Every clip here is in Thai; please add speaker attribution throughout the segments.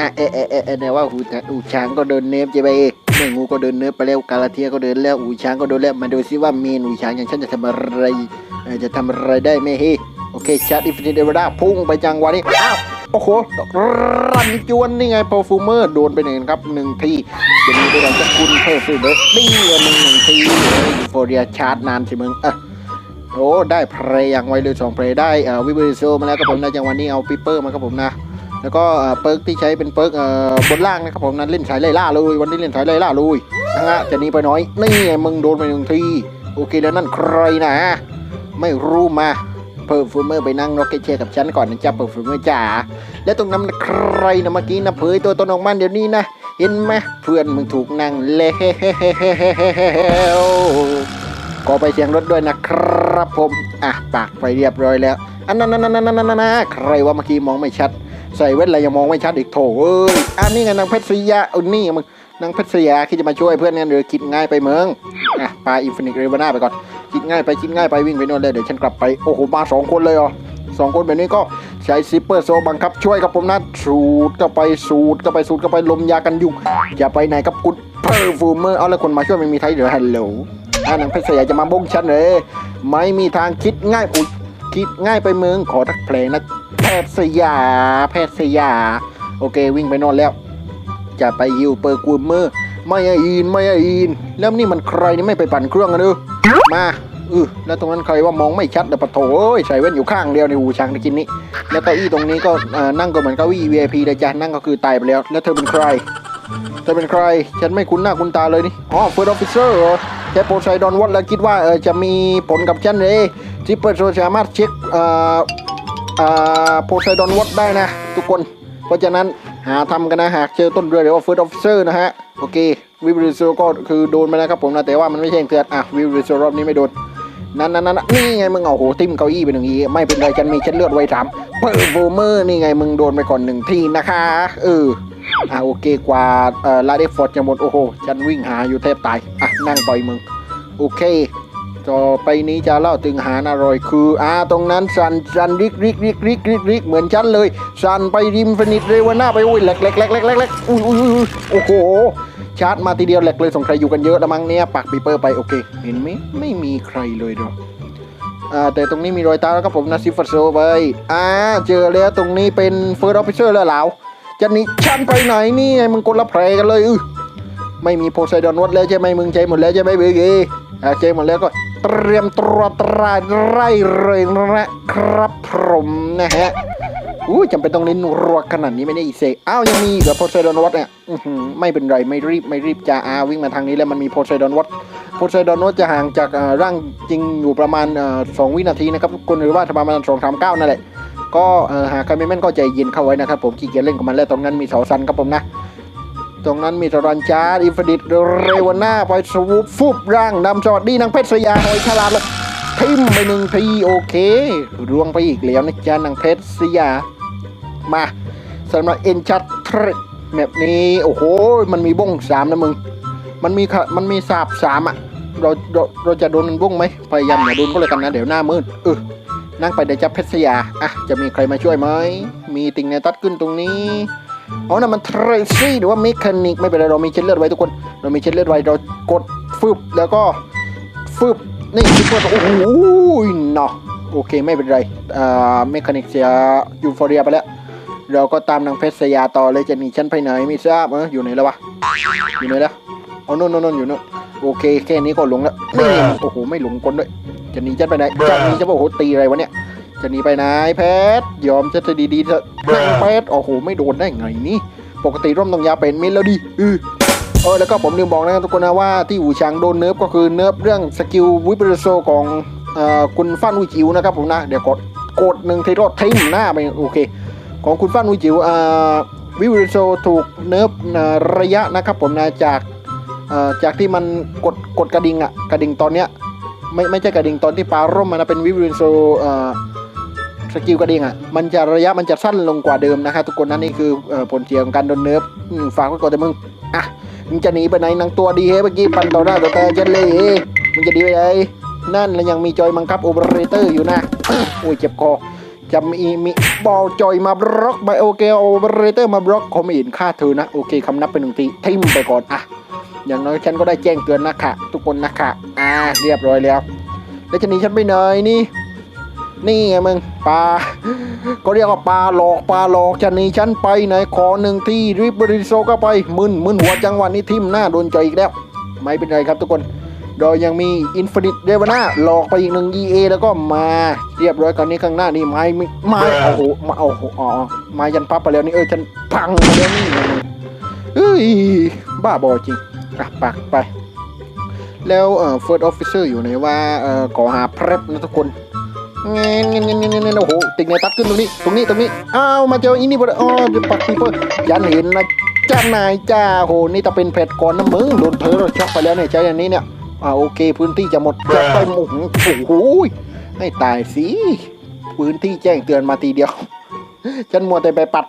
Speaker 1: อะเอะเอะเอะเอแต่ว่าหูอูช้างก็โดนเนิร์ฟใช่ไหมแม่งูก็โดนเนิร์ฟไปแล้วกาลาเทียก็เดินแล้วอูช้างก็โดนแล้วมาดูซิว่าเมนอูช้างอย่างฉันจะทำอะไรจะทำอะไรได้ไหมเฮ้โอเคชาร์ดอินฟินิตเดวราพุ่งไปจังหวะนี้อ้าวโอ้โหรันจวนนี่ไงโปรฟูเมอร์โดนไปหนึ่งครับหนึ่งทีจะมีไปดังจะคุณเพิ่มขึ้นเลยนี่หนึ่งหนึ่งทีโฟเรียชาร์จนานสิมึงอะโอ้ได้เพลย์อย่างไวเลยสองเพลย์ได้เอ่อวิบริโซมาแล้วครับผมในจังหวะนี้เอาปิเปอร์มาครับผมนะ แล้วก็เปิร์กที่ใช้เป็นเปิร์กบนล่างนะครับผมนั้นเล่นสายไล่ล่าเลยวันนี้เล่นสายไล่ล่าเลยนะฮะจะหนี้ไปน้อยนี่ไงมึงโดนไปหนึ่งทีโอเคแล้วนั่นใครนะไม่รู้มาเพิ่มฟูเมอร์ไปนั่งร็อกเก็ตเชียร์กับฉันก่อนนะจ๊ะเพิ่มฟูเมอร์จ๋าแล้วตรงนั้นมันใครนะเมื่อกี้นะเผยตัวตนออกมาเดี๋ยวนี้นะ เห็นไหมเพื่อนมึงถูกนั่งแล้วก็ไปเสียงรถด้วยนะครับผมอะปากไปเรียบร้อยแล้วอันนั้นนั่นนั่นนั่นนั่นใครว่าเมื่อกี้มองไม่ชัด ใส่เวทอะไรยังมองไม่ชัดอีกโถเอ้ยอันนี้ไงนางเพชรศรียาเอานี่มึงนางเพชรศรียาคิดจะมาช่วยเพื่อนกันหรือคิดง่ายไปเมืองอะปาอินฟินิตเรเวน่าไปก่อนคิดง่ายไปคิดง่ายไปวิ่งไปโน่นเลยเดี๋ยวฉันกลับไปโอ้โหมาสองคนเลยเหรอสองคนแบบนี้ก็ใช้ซิปเปอร์โซบังคับช่วยกับผมนะสูดเข้าไปสูดเข้าไปสูดเข้าไปลมยากันยุงอย่าไปไหนกับกุดเพอร์ฟูเมอร์เอาแล้วคนมาช่วยไม่มีไทยเดี๋ยวฮัลโหลอ่านางเพชรสยาจะมาบงฉันเลย ไม่มีทางคิดง่ายอุยคิดง่ายไปเมืองขอทักเพลงนะ พทย์สยา แพทย์สยา โอเควิ่งไปนอนแล้ว จะไปฮิวเปอร์กูมเมอร์ไม่อินไม่อิน แล้วนี่มันใครนี่ไม่ไปปั่นเครื่องกันเนอะมาเออแล้วตรงนั้นใครว่ามองไม่ชัดแต่ปะโถเอ้ยใส่แว่นอยู่ข้างเดียวในหูช้างตะกินนี้ แล้วเก้าอี้ตรงนี้ก็นั่งก็เหมือนเก้าอี้ VIP เลยจ้ะนั่งก็คือตายไปแล้ว แล้วเธอเป็นใคร เธอเป็นใคร ฉันไม่คุ้นหน้าคุ้นตาเลยนี่ อ๋อเฟิร์สออฟฟิเซอร์เหรอแค่โปรไซดอนวัดแล้วคิดว่าเออจะมีผลกับฉันเลยที่เปิดโซสามารถเช็คอ่อเอ่อ โปรไซดอนวัดได้นะ ทุกคน เพราะฉะนั้นหาทำกันนะหากเจอต้นเรือหรือว่าเฟิร์สออฟเซอร์นะฮะ โอเควิบริโซก็คือโดนไปนะครับผมนะ แต่ว่ามันไม่ใช่เตือนอะวิบริโซรอบนี้ไม่โดนนั่นนั่นนั่นนี่ไงมึงเอาโหติ้มเก้าอี้ไปหนึ่งทีไม่เป็นไรฉันมีฉันเลือดไว้สามเปิร์โฟเมอร์นี่ไงมึงโดนไปก่อนหนึ่งทีนะคะเอออะโอเคกว่าเอ่อลาเดฟอร์ดจะหมดโอ้โหฉันวิ่งหาอยู่แทบตายอะนั่งปล่อยมึงโอเค ต่อไปนี้จะเล่าถึงอาหารอร่อยคืออ่าตรงนั้นสันสันริกริกริกริกริกริกเหมือนฉันเลยสันไปริมฟินิตเรวน่าไปอุ้ยแหลกแหลกแหลกแหลกแหลกแหลกอุ้ยอุ้ยโอ้โหชาร์จมาทีเดียวแหลกเลยสงสัยอยู่กันเยอะล้วมั้งเนี่ยปักปีเปอร์ไปโอเค เห็นไหมไม่มีใครเลยหรอกอ่าแต่ตรงนี้มีรอยเท้าแล้วครับผมนะซิฟเฟอร์โซไปอ่าเจอแล้วตรงนี้เป็นเฟิร์สออฟฟิเซอร์แล้วเหลาจะหนีฉันไปไหนนี่ไงมึงคนละแพรกันเลยอือไม่มีโพไซดอนวัดแล้วใช่ไหมมึงใจหมดแล้วใช่ไหมเบเกอ่าใจหมดแล้วก็ เตรียมตัวตรายไร่เลยนะครับผมนะฮะอู้จำเป็นต้องเล่นรัวขนาดนี้ไม่ได้อีเซอ้าวยังมีอีกเหรอโพไซดอนวัดเนี่ยไม่เป็นไรไม่รีบไม่รีบจะอาวิ่งมาทางนี้แล้วมันมีโพไซดอนวัดโพไซดอนโนตจะห่างจากร่างจริงอยู่ประมาณสองวินาทีนะครับทุกคนหรือว่าประมาณสองสามเก้านั่นแหละก็หากใครไม่แม่นก็ใจเย็นเข้าไว้นะครับผมขี้เกียจเล่นกับมันแล้วตรงนั้นมีเสาซันครับผมนะ ตรงนั้นมีสรันจาร์อินฟดิตเรวาน่าไปสวูปฟุบร่างดำสวัสดีนางเพชรสยาหอยฉลาดเลยทิมไปหนึ่งทีโอเคร่วงไปอีกแล้วนะจ๊ะนางเพชรสยา มาสำหรับเอ็นชัดทรดแบบนี้โอ้โหมันมีบ้งสามนะมึง มันมีค่ะมันมีสาบสามอะเราเราเราจะโดนมันบุ้งไหมพยายามอย่าโดนก็เลยกันนะเดี๋ยวหน้ามืดเออนั่งไปเดี๋ยวจะเพชรสยาอะจะมีใครมาช่วยไหมมีติงในตัดขึ้นตรงนี้ อ๋อนั่นมันเทรซี่หรือว่าเมคานิกไม่เป็นไรเรามีเช็ดเลือดไว้ทุกคน เรามีเช็ดเลือดไว้เรากดฟึบแล้วก็ฟึบนี่คิดว่าโอ้โหเนาะโอเคไม่เป็นไรอ่าเมคานิกเสียยูโฟเรียไปแล้ว เราก็ตามนางเพชรสยาต่อเลยจะหนีฉันไปไหนไม่ทราบเอออยู่ไหนแล้ววะอยู่ไหนแล้วเอาโน่นน่นโน่นอยู่โน่นโอเคแค่นี้ก็หลงแล้วโอ้โหไม่หลงคนด้วยจะหนีฉันไปไหนจะหนีจะบอกโอ้โหตีอะไรวะเนี่ย จะหนีไปไหนเพชรยอมจะจะดีๆเถอะนางเพชรโอ้โหไม่โดนได้ไงนี่ปกติร่มต้องยาวเป็นมิลแล้วดิเออเออแล้วก็ผมลืมบอกนะครับทุกคนนะว่าที่หูช้างโดนเนิร์ฟก็คือเนิร์ฟเรื่องสกิลวิปริโซของเอ่อคุณฟันวิจิวนะครับผมนะเดี๋ยวกดกดหนึ่งทีรอดทิ้งหน้าไปโอเค ของคุณฟันวิจิวอ่าวิวิโซถูกเนิร์ฟอ่าระยะนะครับผมนะจากเอ่อจากที่มันกดกดกระดิ่งอะกระดิ่งตอนเนี้ยไม่ไม่ใช่กระดิ่งตอนที่ปาร่มมันนะเป็นวิวิโซเอ่อ สกิลกระดิ่งอะมันจะระยะมันจะสั้นลงกว่าเดิมนะครับทุกคนนั่นนี่คือผลเสียของการโดนเนิร์ฟฝากไว้ก่อนแต่มึงอะมึงจะหนีไปไหนนางตัวดีเฮ้เมื่อกี้ปันต่อหน้าต่อตาเจ็ดเลยมึงจะดีไปไหนนั่นแล้วยังมีจอยบังคับโอเปอเรเตอร์อยู่นะโอ้ยเจ็บคอจะมีมีบอลจอยมาบล็อกไปโอเคโอเปอเรเตอร์มาบล็อกเขาไม่เห็นค่าเธอนะโอเคคำนับเป็นหนึ่งทีทิมไปก่อนอะอย่างน้อยฉันก็ได้แจ้งเตือนนะคะทุกคนนะคะอ่าเรียบร้อยแล้ว แล้วจะหนีฉันไปไหนนี่ นี่ไงมึงปลาก็เรียกว่าปลาหลอกปลาหลอกจะหนีฉันไปไหนขอหนึ่งที่ริบบริโซก็ไปมึนมึนหัวจังหวะนี้ทิมหน้าโดนใจอยอีกแล้ว ไม่เป็นไรครับทุกคนเรายังมีอินฟินิตเดวนาหลอกไปอีกหนึ่ง EA แล้วก็มาเรียบร้อยคราวนี้ข้างหน้านี่ไม้ไม่ไม้โอ้โหมาโอ้โหอ๋อไม้ยันพับไปแล้วนี่เออฉันพังไปแล้วนี่เฮ้ยบ้าบอจริงอะปักไป แล้วเอ่อ first officer อยู่ไหนว่าเอ่อขอหาเพร p นะทุกคน เงี้ยเงี้ยเงี้ยเงี้ยเงี้ยโอ้โหติงในตัดขึ้นตรงนี้ ตรงนี้ ตรงนี้ อ้าว มาเจออีนี่บ่ได้อ๋อเดี๋ยวปักปีเปอร์ยันเห็นนะจ้านายจ้าโห นี่ถ้าเป็นแพทก่อนนะมึง โดนเธอเราช็อกไปแล้วเนี่ยใช้อย่างนี้เนี่ย อ่าโอเค พื้นที่จะหมดจะไปโอ้โหโอ้โหให้ตายสิ พื้นที่แจ้งเตือนมาทีเดียว ฉันมัวแต่ไปปัด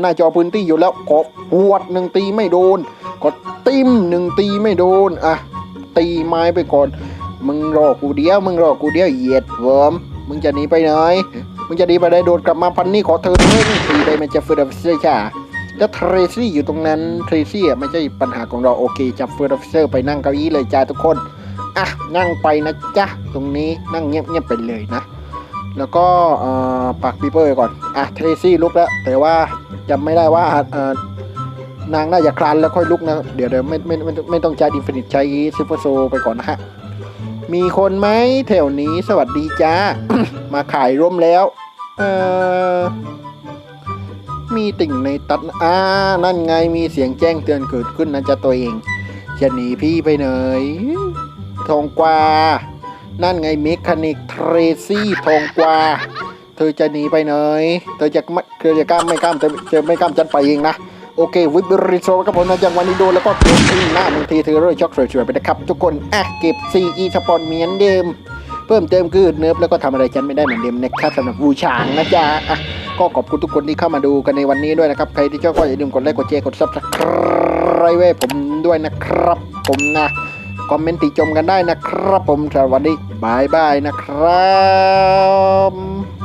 Speaker 1: หน้าจอพื้นที่อยู่แล้วกดหวดหนึ่งตีไม่โดนกดติ้มหนึ่งตีไม่โดน อะ ตีไม้ไปก่อน มึงรอกูเดียว มึงรอกูเดียวเหยียดเวิร์ม มึงจะหนีไปไหนมึงจะหนีไปได้โดดกลับมาพันนี่ขอเธอเล่นตีได้มันจะเฟอร์เซอร์ช่าแล้วเทรซี่อยู่ตรงนั้นเทรซี่อะไม่ใช่ปัญหาของเราโอเคจับเฟอร์เซอร์ไปนั่งเก้าอี้เลยจ้าทุกคนอะนั่งไปนะจ๊ะตรงนี้นั่งเงียบๆไปเลยนะ แล้วก็เอ่อปักปีเปอร์ก่อนอะเทรซี่ลุกแล้ว แต่ว่าจำไม่ได้ว่าเอ่อนางน่าจะคลานแล้วค่อยลุกนะ เดี๋ยวเดี๋ยวไม่ไม่ไม่ไม่ต้องใช้ดินฟินิตใช้ซิฟเฟอร์โซไปก่อนนะฮะ มีคนไหมแถวนี้สวัสดีจ้า มาขายร่มแล้ว เอ่อมีติ่งในตัดอ่านั่นไงมีเสียงแจ้งเตือนเกิดขึ้นนะจ๊ะตัวเองจะหนีพี่ไปไหนทองกวา นั่นไงเมคานิกเทรซี่ทองกวา เธอจะหนีไปไหนเธอจะไม่เธอจะกล้ามไม่กล้ามเธอเธอไม่กล้ามจันไปเองนะ โอเควิบริโซกับผมนะจังวันนี้โดนแล้วก็เกิดขึ้นหน้าบางทีเธอเรื่อยช็อกสวยๆไปนะครับ ทุกคนอะเก็บ CE สปอนเมือนเดิมเพิ่มเติมคือเนิร์ฟแล้วก็ทำอะไรฉันไม่ได้เหมือนเดิมนะครับสำหรับบูชางนะจ๊ะอะก็ขอบคุณทุกคนที่เข้ามาดูกันในวันนี้ด้วยนะครับ ใครที่ชอบก็อย่าลืมกดไลค์กดแชร์กดซับสไครต์ไว้ผมด้วยนะครับ ผมนะคอมเมนต์ติชมกันได้นะครับ ผมสวัสดีบายบายนะครับ